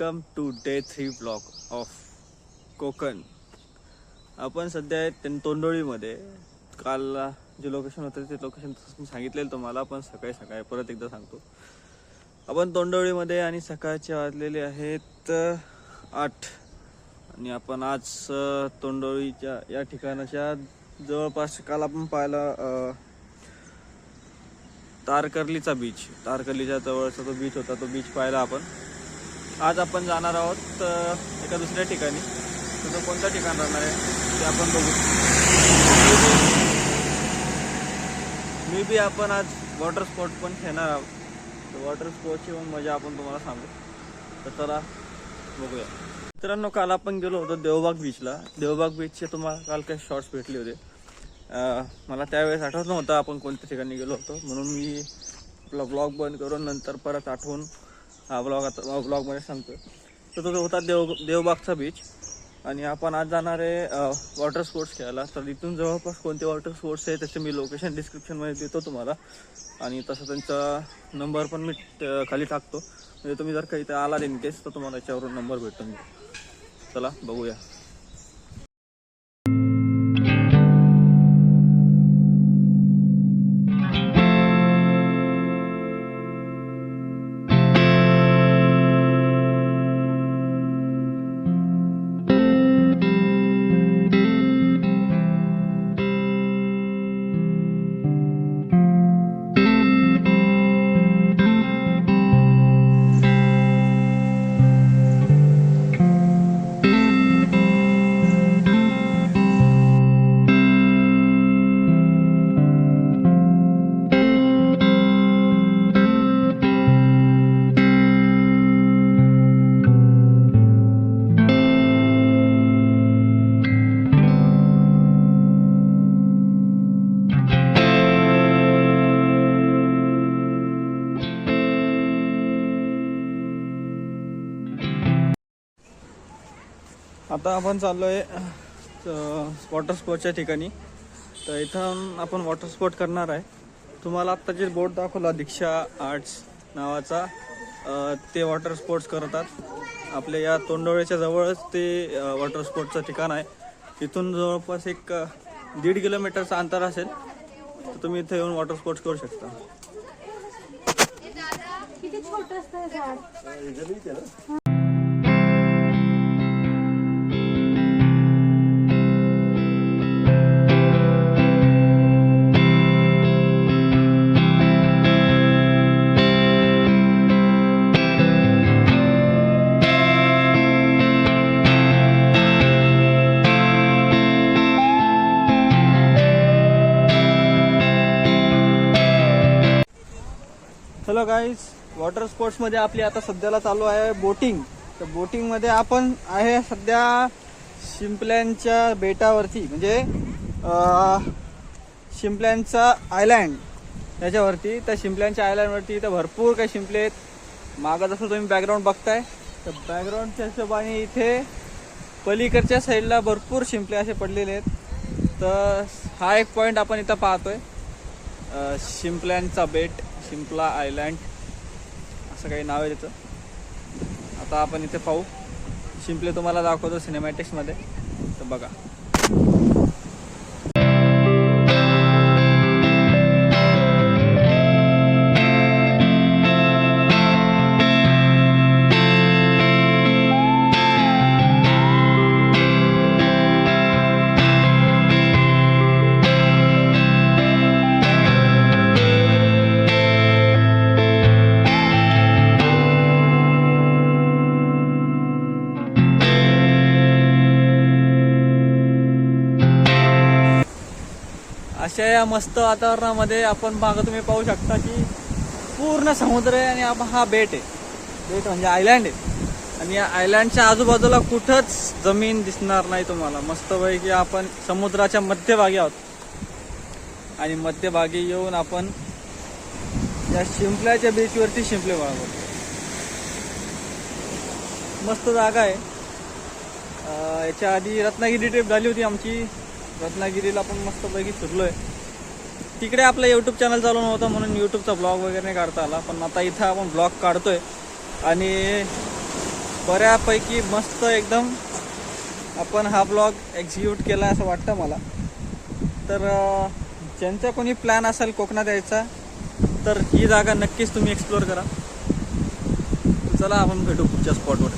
Welcome to day three block of Konkan. आपण सध्या आहे तोंडोळीमध्ये. काल जे लोकेशन होतं ते लोकेशन मी सांगितलेलं तुम्हाला पण सकाळी सकाळी परत एकदा सांगतो. आपण तोंडोळीमध्ये आणि सकाळचे वाजलेले आहेत आठ. आणि आपण आज तोंडोळीच्या या ठिकाणाच्या जवळपास काल आपण पाहिला तारकर्लीचा बीच तारकर्लीच्या जवळचा तो बीच होता तो बीच पाहिला आपण. आज आपण जाणार आहोत एका दुसऱ्या ठिकाणी. तिथं कोणतं ठिकाण राहणार आहे ते आपण बघू. मी बी आपण आज वॉटर स्पोर्ट पण खेळणार आहोत. तर वॉटर स्पोर्टची पण मजा आपण तुम्हाला सांगू. तर चला बघूया. मित्रांनो काल आपण गेलो होतो देवबाग बीचला देवबाग बीचचे तुम्हाला काल काही शॉर्ट्स भेटले होते. मला त्यावेळेस आठवत नव्हतं आपण कोणत्या ठिकाणी गेलो होतो. म्हणून मी आपला ब्लॉग बंद करून नंतर परत आठवून ब्लॉग आता ब्लॉगमध्ये सांगतो तर तो होता देव देवबागचा बीच आणि आपण आज जाणार आहे वॉटर स्पोर्ट्स खेळायला. तर इथून जवळपास कोणते वॉटर स्पोर्ट्स आहे त्याचे मी लोकेशन डिस्क्रिप्शनमध्ये देतो तुम्हाला. आणि तसं त्यांचा नंबर पण मी खाली टाकतो. म्हणजे तुम्ही जर काही इथे आला इन केस तर तुम्हाला याच्यावरून नंबर भेटून मी चला बघूया. आता आपण चाललोय वॉटर स्पोर्टच्या ठिकाणी. तर इथं आपण वॉटर स्पोर्ट करणार आहे. तुम्हाला आत्ता जे बोर्ड दाखवला दीक्षा आर्ट्स नावाचा ते वॉटर स्पोर्ट्स करतात. आपल्या या तोंडोळ्याच्या जवळच ते वॉटर स्पोर्टचं ठिकाण आहे. इथून जवळपास एक दीड किलोमीटरचं अंतर असेल तर तुम्ही इथे येऊन वॉटर स्पोर्ट्स करू शकता. किती छोट असतं हॅलो गाईज वॉटर स्पोर्ट्समध्ये आपली आता सध्याला चालू आहे बोटिंग. तर बोटिंगमध्ये आपण आहे सध्या शिंपल्यांच्या बेटावरती म्हणजे शिंपल्यांचा आयलँड याच्यावरती. त्या शिंपल्यांच्या आयलँडवरती इथं भरपूर काही शिंपले आहेत. मागं जसं तुम्ही बॅकग्राऊंड बघताय तर बॅकग्राऊंडच्या हिशोबाने इथे पलीकडच्या साईडला भरपूर शिंपले असे पडलेले आहेत. तर हा एक पॉईंट आपण इथं पाहतोय. शिंपल्यांचा बेट. शिंपला आयलँड असं काही नाव आहे त्याचं. आता आपण इथे पाहू. शिंपले तुम्हाला दाखवतो सिनेमॅटिक्समध्ये. तर बघा. अशा या मस्त वातावरणामध्ये आपण मागं तुम्ही पाहू शकता की पूर्ण समुद्र आहे आणि आपण हा बेट आहे. बेट म्हणजे आयलँड आहे. आणि या आयलँडच्या आजूबाजूला कुठंच जमीन दिसणार नाही तुम्हाला. मस्तपैकी आपण समुद्राच्या मध्यभागी आहोत. आणि मध्यभागी येऊन आपण या शिंपल्याच्या बीचवरती शिंपले बाळगतो मस्त जागा आहे. याच्या आधी रत्नागिरी ट्रिप झाली होती आमची. रत्नागिरीला आपण मस्तपैकी फिरलोय. तिकडे आपलं यूट्यूब चॅनल चालू नव्हतं म्हणून यूट्यूबचा ब्लॉग वगैरे नाही काढता आला. पण आता इथं आपण ब्लॉग काढतोय. आणि बऱ्यापैकी मस्त एकदम आपण हा ब्लॉग एक्झिक्यूट केला असं वाटतं मला. तर ज्यांचा कोणी प्लॅन असेल कोकणात यायचा तर ही जागा नक्कीच तुम्ही एक्सप्लोअर करा. चला आपण भेटू पुढच्या स्पॉटवर